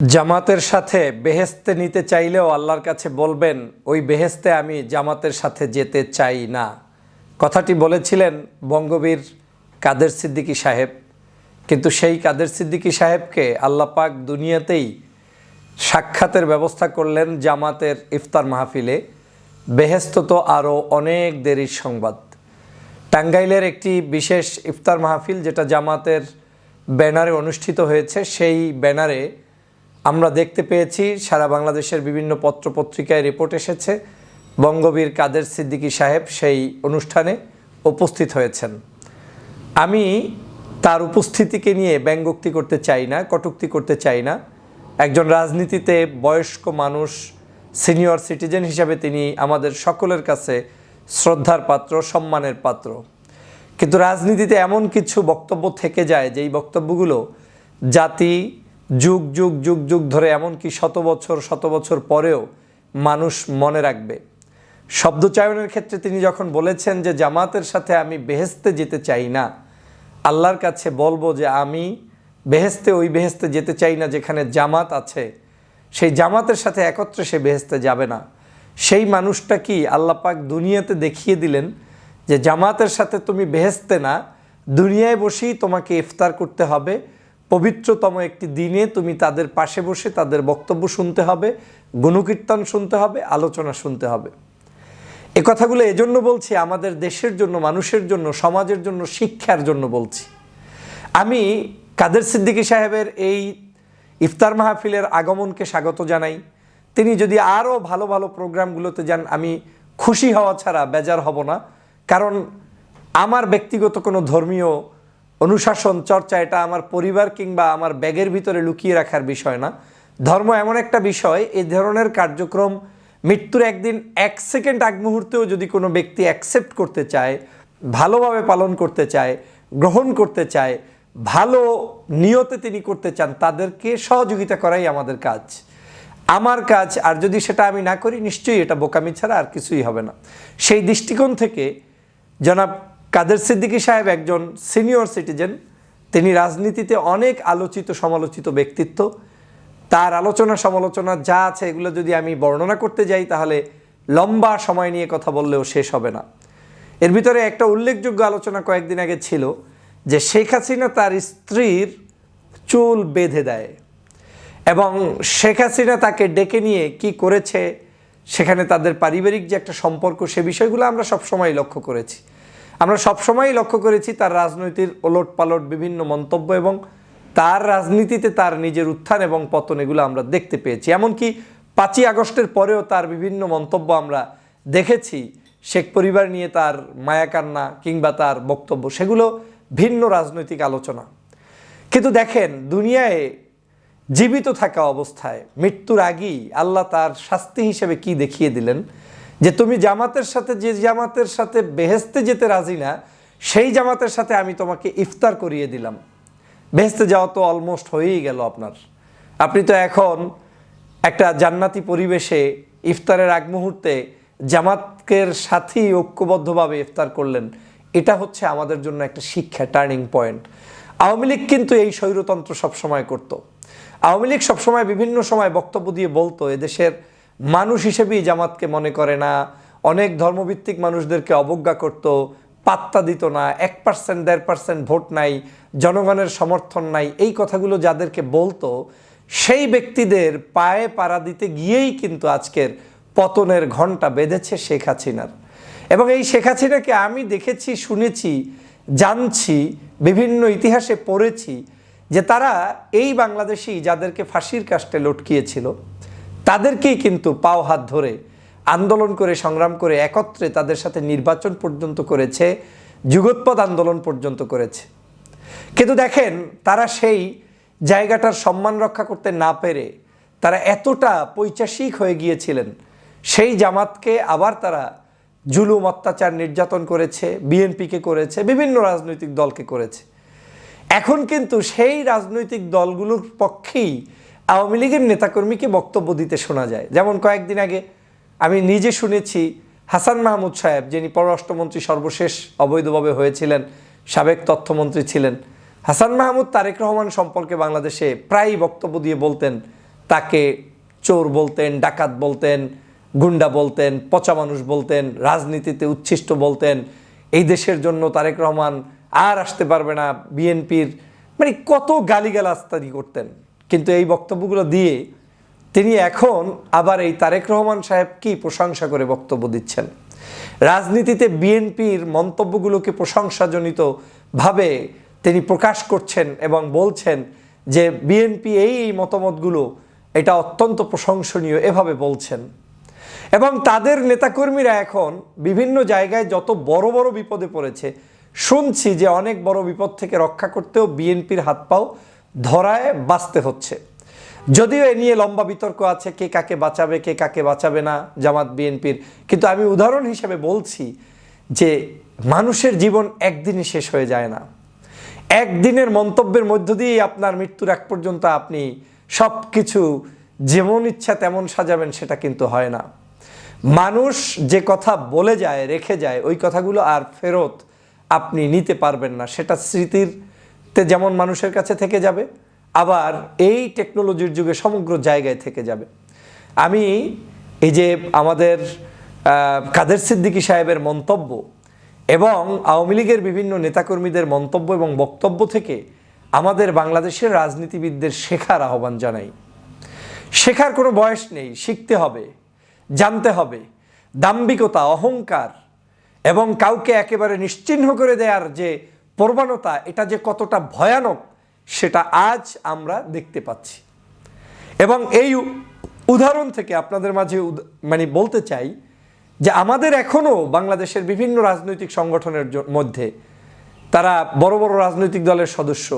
জামাতের সাথে বেহেস্তে নিতে চাইলেও আল্লাহর কাছে বলবেন, ওই বেহেস্তে আমি জামাতের সাথে যেতে চাই না। কথাটি বলেছিলেন বঙ্গবীর কাদের সিদ্দিকী সাহেব। কিন্তু সেই কাদের সিদ্দিকী সাহেবকে আল্লাহ পাক দুনিয়াতেই সাক্ষাতের ব্যবস্থা করলেন জামাতের ইফতার মাহফিলে। বেহেস্ত তো আরও অনেক দেরির সংবাদ। টাঙ্গাইলের একটি বিশেষ ইফতার মাহফিল যেটা জামাতের ব্যানারে অনুষ্ঠিত হয়েছে, সেই ব্যানারে আমরা দেখতে পেয়েছি সারা বাংলাদেশের বিভিন্ন পত্রপত্রিকায় রিপোর্ট এসেছে। বঙ্গবীর কাদের সিদ্দিকী সাহেব সেই অনুষ্ঠানে উপস্থিত হয়েছেন। আমি তার উপস্থিতিকে নিয়ে ব্যঙ্গোক্তি করতে চাই না, কটুক্তি করতে চাই না। একজন রাজনীতিতে বয়স্ক মানুষ, সিনিয়র সিটিজেন হিসাবে তিনি আমাদের সকলের কাছে শ্রদ্ধার পাত্র, সম্মানের পাত্র। কিন্তু রাজনীতিতে এমন কিছু বক্তব্য থেকে যায়, যেই বক্তব্যগুলো জাতি যুগ যুগ যুগ যুগ ধরে এমনকি শত বছর শত বছর পরেও মানুষ মনে রাখবে। শব্দচায়নের ক্ষেত্রে তিনি যখন বলেছেন যে জামাতের সাথে আমি বেহেস্তে যেতে চাই না, আল্লাহর কাছে বলব যে আমি বেহেস্তে ওই বেহেস্তে যেতে চাই না যেখানে জামাত আছে। সেই জামাতের সাথে একত্রে সে বেহেস্তে যাবে না। সেই মানুষটা কি আল্লাহ পাক দুনিয়াতে দেখিয়ে দিলেন যে জামাতের সাথে তুমি বেহেস্তে না, দুনিয়ায় বসেই তোমাকে ইফতার করতে হবে পবিত্রতম একটি দিনে তুমি তাদের পাশে বসে তাদের বক্তব্য শুনতে হবে, গুণকীর্তন শুনতে হবে, আলোচনা শুনতে হবে। এ কথাগুলো এজন্য বলছি, আমাদের দেশের জন্য, মানুষের জন্য, সমাজের জন্য, শিক্ষার জন্য বলছি। আমি কাদের সিদ্দিকী সাহেবের এই ইফতার মাহফিলের আগমনকে স্বাগত জানাই। তিনি যদি আরও ভালো ভালো প্রোগ্রামগুলোতে যান, আমি খুশি হওয়া ছাড়া বেজার হব না। কারণ আমার ব্যক্তিগত কোনো ধর্মীয় অনুশাসন, চর্চা, এটা আমার পরিবার কিংবা আমার ব্যাগের ভিতরে লুকিয়ে রাখার বিষয় না। ধর্ম এমন একটা বিষয় এই ধরনের কার্যক্রম মৃত্যুর একদিন এক সেকেন্ড আগ মুহূর্তেও যদি কোনো ব্যক্তি অ্যাকসেপ্ট করতে চায়, ভালোভাবে পালন করতে চায়, গ্রহণ করতে চায়, ভালো নিয়তে তিনি করতে চান, তাদেরকে সহযোগিতা করাই আমাদের কাজ। আমার কাজ, আর যদি সেটা আমি না করি, নিশ্চয়ই এটা বোকামি ছাড়া আর কিছুই হবে না। সেই দৃষ্টিকোণ থেকে জনাব কাদের সিদ্দিকী সাহেব একজন সিনিয়র সিটিজেন, তিনি রাজনীতিতে অনেক আলোচিত, সমালোচিত ব্যক্তিত্ব। তার আলোচনা, সমালোচনা যা আছে, এগুলো যদি আমি বর্ণনা করতে যাই, তাহলে লম্বা সময় নিয়ে কথা বললেও শেষ হবে না। এর ভিতরে একটা উল্লেখযোগ্য আলোচনা কয়েকদিন আগে ছিল যে শেখ হাসিনা তার স্ত্রীর চুল বেঁধে দেয় এবং শেখ হাসিনা তাকে ডেকে নিয়ে কি করেছে, সেখানে তাদের পারিবারিক যে একটা সম্পর্ক, সে বিষয়গুলো আমরা সবসময় লক্ষ্য করেছি। আমরা সবসময়ই লক্ষ্য করেছি তার রাজনৈতিক ওলট পালট বিভিন্ন মন্তব্য এবং তার রাজনীতিতে তার নিজের উত্থান এবং পতন, এগুলো আমরা দেখতে পেয়েছি। এমনকি পাঁচই আগস্টের পরেও তার বিভিন্ন মন্তব্য আমরা দেখেছি। শেখ পরিবার নিয়ে তার মায়াকান্না কিংবা তার বক্তব্য, সেগুলো ভিন্ন রাজনৈতিক আলোচনা। কিন্তু দেখেন, দুনিয়ায় জীবিত থাকা অবস্থায় মৃত্যুর আগেই আল্লাহ তার শাস্তি হিসেবে কি দেখিয়ে দিলেন? যে তুমি জামাতের সাথে, যে জামাতের সাথে বেহেস্তে যেতে রাজি না, সেই জামাতের সাথে আমি তোমাকে ইফতার করিয়ে দিলাম। বেহেস্তে যাওয়া তো অলমোস্ট হয়েই গেল আপনার। আপনি তো এখন একটা জান্নাতি পরিবেশে ইফতারের আগ মুহূর্তে জামাতকের সাথেই ঐক্যবদ্ধভাবে ইফতার করলেন। এটা হচ্ছে আমাদের জন্য একটা শিক্ষা টার্নিং পয়েন্ট আওয়ামী লীগ কিন্তু এই স্বৈরতন্ত্র সবসময় করতো। আওয়ামী লীগ সবসময় বিভিন্ন সময় বক্তব্য দিয়ে বলতো, এদেশের মানুষ হিসেবেই জামাতকে মনে করে না, অনেক ধর্মভিত্তিক মানুষদেরকে অবজ্ঞা করত, পাত্তা দিত না, এক পার্সেন্ট দেড় পার্সেন্ট ভোট নাই, জনগণের সমর্থন নাই, এই কথাগুলো যাদেরকে বলতো, সেই ব্যক্তিদের পায়ে পাড়া দিতে গিয়েই কিন্তু আজকের পতনের ঘণ্টা বেঁধেছে শেখ হাসিনার। এবং এই শেখ হাসিনাকে আমি দেখেছি, শুনেছি, জানছি, বিভিন্ন ইতিহাসে পড়েছি যে তারা এই বাংলাদেশি যাদেরকে ফাঁসির কাস্টে লটকিয়েছিল তাদেরকেই কিন্তু পাও হাত ধরে আন্দোলন করে, সংগ্রাম করে, একত্রে তাদের সাথে নির্বাচন পর্যন্ত করেছে, যুগোৎপদ আন্দোলন পর্যন্ত করেছে। কিন্তু দেখেন, তারা সেই জায়গাটার সম্মান রক্ষা করতে না পেরে তারা এতটা পৈচাসিক হয়ে গিয়েছিলেন। সেই জামাতকে আবার তারা জুলুম, অত্যাচার নির্যাতন করেছে, বিএনপিকে করেছে, বিভিন্ন রাজনৈতিক দলকে করেছে। এখন কিন্তু সেই রাজনৈতিক দলগুলোর পক্ষেই আওয়ামী লীগের নেতাকর্মীকে বক্তব্য দিতে শোনা যায়। যেমন কয়েকদিন আগে আমি নিজে শুনেছি হাসান মাহমুদ সাহেব, যিনি পররাষ্ট্রমন্ত্রী সর্বশেষ অবৈধভাবে হয়েছিলেন, সাবেক তথ্যমন্ত্রী ছিলেন। হাসান মাহমুদ তারেক রহমান সম্পর্কে বাংলাদেশে প্রায়ই বক্তব্য দিয়ে বলতেন, তাকে চোর বলতেন, ডাকাত বলতেন, গুন্ডা বলতেন, পচা মানুষ বলতেন, রাজনীতিতে উচ্ছিষ্ট বলতেন। এই দেশের জন্য তারেক রহমান আর আসতে পারবে না, বিএনপির মানে কত গালিগালাজ তিনি করতেন। কিন্তু এই বক্তব্যগুলো দিয়ে তিনি এখন আবার এই তারেক রহমান সাহেব কি প্রশংসা করে বক্তব্য দিচ্ছেন? রাজনীতিতে বিএনপির মন্তব্যগুলোকে প্রশংসাজনিত ভাবে তিনি প্রকাশ করছেন এবং বলছেন যে বিএনপি এই এই মতামতগুলো, এটা অত্যন্ত প্রশংসনীয়, এভাবে বলছেন। এবং তাদের নেতাকর্মীরা এখন বিভিন্ন জায়গায় যত বড় বড় বিপদে পড়েছে, শুনছি যে অনেক বড় বিপদ থেকে রক্ষা করতেও বিএনপির হাত পাও ধরায় বাঁচতে হচ্ছে। যদিও এ নিয়ে লম্বা বিতর্ক আছে, কে কাকে বাঁচাবে, কে কাকে বাঁচাবে না জামাত বিএনপির। কিন্তু আমি উদাহরণ হিসেবে বলছি যে মানুষের জীবন একদিনই শেষ হয়ে যায় না। একদিনের মন্তব্যের মধ্য দিয়েই আপনার মৃত্যুর এক পর্যন্ত আপনি সব কিছু যেমন ইচ্ছা তেমন সাজাবেন সেটা কিন্তু হয় না। মানুষ যে কথা বলে যায়, রেখে যায়, ওই কথাগুলো আর ফেরত আপনি নিতে পারবেন না। সেটা স্মৃতিরতে যেমন মানুষের কাছে থেকে যাবে, আবার এই টেকনোলজির যুগে সমগ্র জায়গায় থেকে যাবে। আমি এই যে আমাদের কাদের সিদ্দিকী সাহেবের মন্তব্য এবং আওয়ামী লীগের বিভিন্ন নেতাকর্মীদের মন্তব্য এবং বক্তব্য থেকে আমাদের বাংলাদেশের রাজনীতিবিদদের শেখার আহ্বান জানাই। শেখার কোনো বয়স নেই, শিখতে হবে, জানতে হবে। দাম্ভিকতা, অহংকার এবং কাউকে একেবারে নিশ্চিহ্ন করে দেওয়ার যে প্রবণতা, এটা যে কতটা ভয়ানক, সেটা আজ আমরা দেখতে পাচ্ছি। এবং এই উদাহরণ থেকে আপনাদের মাঝে মানে বলতে চাই যে আমাদের এখনও বাংলাদেশের বিভিন্ন রাজনৈতিক সংগঠনের মধ্যে তারা বড় বড় রাজনৈতিক দলের সদস্য।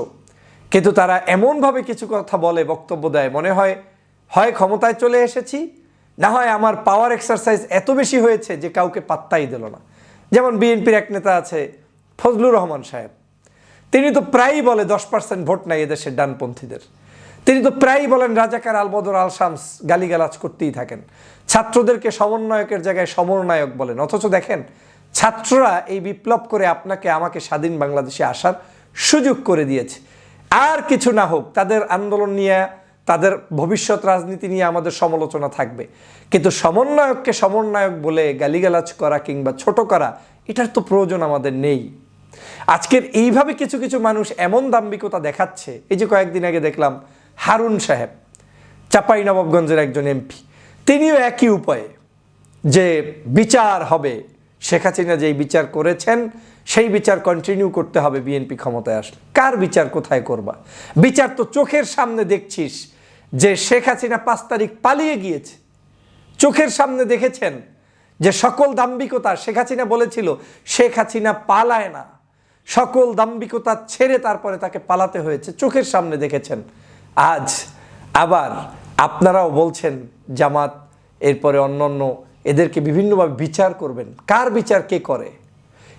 কিন্তু তারা এমনভাবে কিছু কথা বলে, বক্তব্য দেয়, মনে হয় হয় ক্ষমতায় চলে এসেছি, না হয় আমার পাওয়ার এক্সারসাইজ এত বেশি হয়েছে যে কাউকে পাত্তাই দিল না। যেমন বিএনপির এক নেতা আছে ফজলুর রহমান সাহেব। তিনি তো প্রায়ই বলে দশ পার্সেন্ট ভোট নাই এদেশের ডানপন্থীদের। তিনি তো প্রায়ই বলেন রাজাকার আলবদর আল শামস গালিগালাজ করতেই থাকেন। ছাত্রদেরকে সমন্বয়কের জায়গায় সমন্বয়ক বলেন। অথচ দেখেন, ছাত্ররা এই বিপ্লব করে আপনাকে, আমাকে স্বাধীন বাংলাদেশে আসার সুযোগ করে দিয়েছে। আর কিছু না হোক, তাদের আন্দোলন নিয়ে, তাদের ভবিষ্যৎ রাজনীতি নিয়ে আমাদের সমালোচনা থাকবে। কিন্তু সমন্বয়ককে সমন্বয়ক বলে গালিগালাজ করা কিংবা ছোট করা, এটার তো প্রয়োজন আমাদের নেই। আজকের এইভাবে কিছু কিছু মানুষ এমন দাম্ভিকতা দেখাচ্ছে, এই যে কয়েকদিন আগে দেখলাম হারুন সাহেব, চাপাই নবাবগঞ্জের একজন এমপি, তিনিও একই উপায়ে যে বিচার হবে, শেখ হাসিনা যেই বিচার করেছেন, সেই বিচার কন্টিনিউ করতে হবে বিএনপি ক্ষমতায় আসলে। কার বিচার কোথায় করবা? বিচার তো চোখের সামনে দেখছিস যে শেখ হাসিনা পাঁচ তারিখ পালিয়ে গিয়েছে। চোখের সামনে দেখেছেন যে সকল দাম্ভিকতা শেখ হাসিনা বলেছিল, শেখ হাসিনা পালায় না। সকল দাম্বিকতা ছেড়ে তারপরে তাকে পালাতে হয়েছে। চোখের সামনে দেখেছেন। আজ আবার আপনারাও বলছেন, জামাত, এরপরে অন্যান্য এদেরকে বিভিন্নভাবে বিচার করবেন। কার বিচার, কে করে?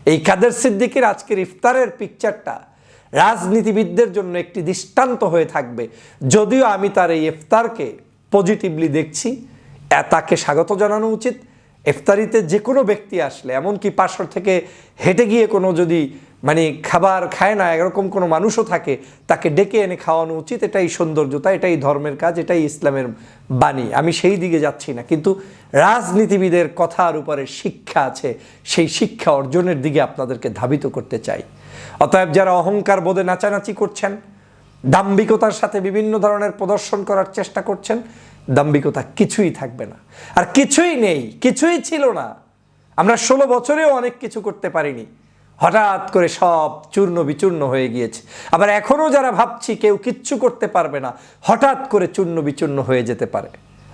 এই কাদের সিদ্দিকের আজকের ইফতারের পিকচারটা রাজনীতিবিদদের জন্য একটি দৃষ্টান্ত হয়ে থাকবে। যদিও আমি তার এই ইফতারকে পজিটিভলি দেখছি তাকে স্বাগত জানানো উচিত। ইফতারিতে যে কোনো ব্যক্তি আসলে, এমনকি পাশর থেকে হেঁটে গিয়ে কোনো যদি মানে খাবার খায় না, এরকম কোনো মানুষও থাকে, তাকে ডেকে এনে খাওয়ানো উচিত, এটাই সৌন্দর্যতা, এটাই ধর্মের কাজ, এটাই ইসলামের বাণী। আমি সেই দিকে যাচ্ছি না। কিন্তু রাজনীতিবিদের কথার উপরে শিক্ষা আছে, সেই শিক্ষা অর্জনের দিকে আপনাদেরকে ধাবিত করতে চাই। অতএব যারা অহংকার বোধে নাচানাচি করছেন, দাম্ভিকতার সাথে বিভিন্ন ধরনের প্রদর্শন করার চেষ্টা করছেন, দাম্ভিকতা কিছুই থাকবে না। আর কিছুই নেই, কিছুই ছিল না। আমরা ষোলো বছরেও অনেক কিছু করতে পারিনি। হঠাৎ করে সব চূর্ণ বিচূর্ণ হয়ে গিয়েছে। আবার এখনও যারা ভাবছি কেউ কিচ্ছু করতে পারবে না, হঠাৎ করে চূর্ণ বিচূর্ণ হয়ে যেতে পারে।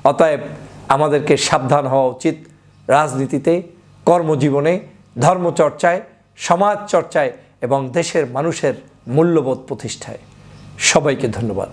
অতএব আমাদেরকে সাবধান হওয়া উচিত রাজনীতিতে, কর্মজীবনে, ধর্মচর্চায় সমাজ চর্চায় এবং দেশের মানুষের মূল্যবোধ প্রতিষ্ঠায়। সবাইকে ধন্যবাদ।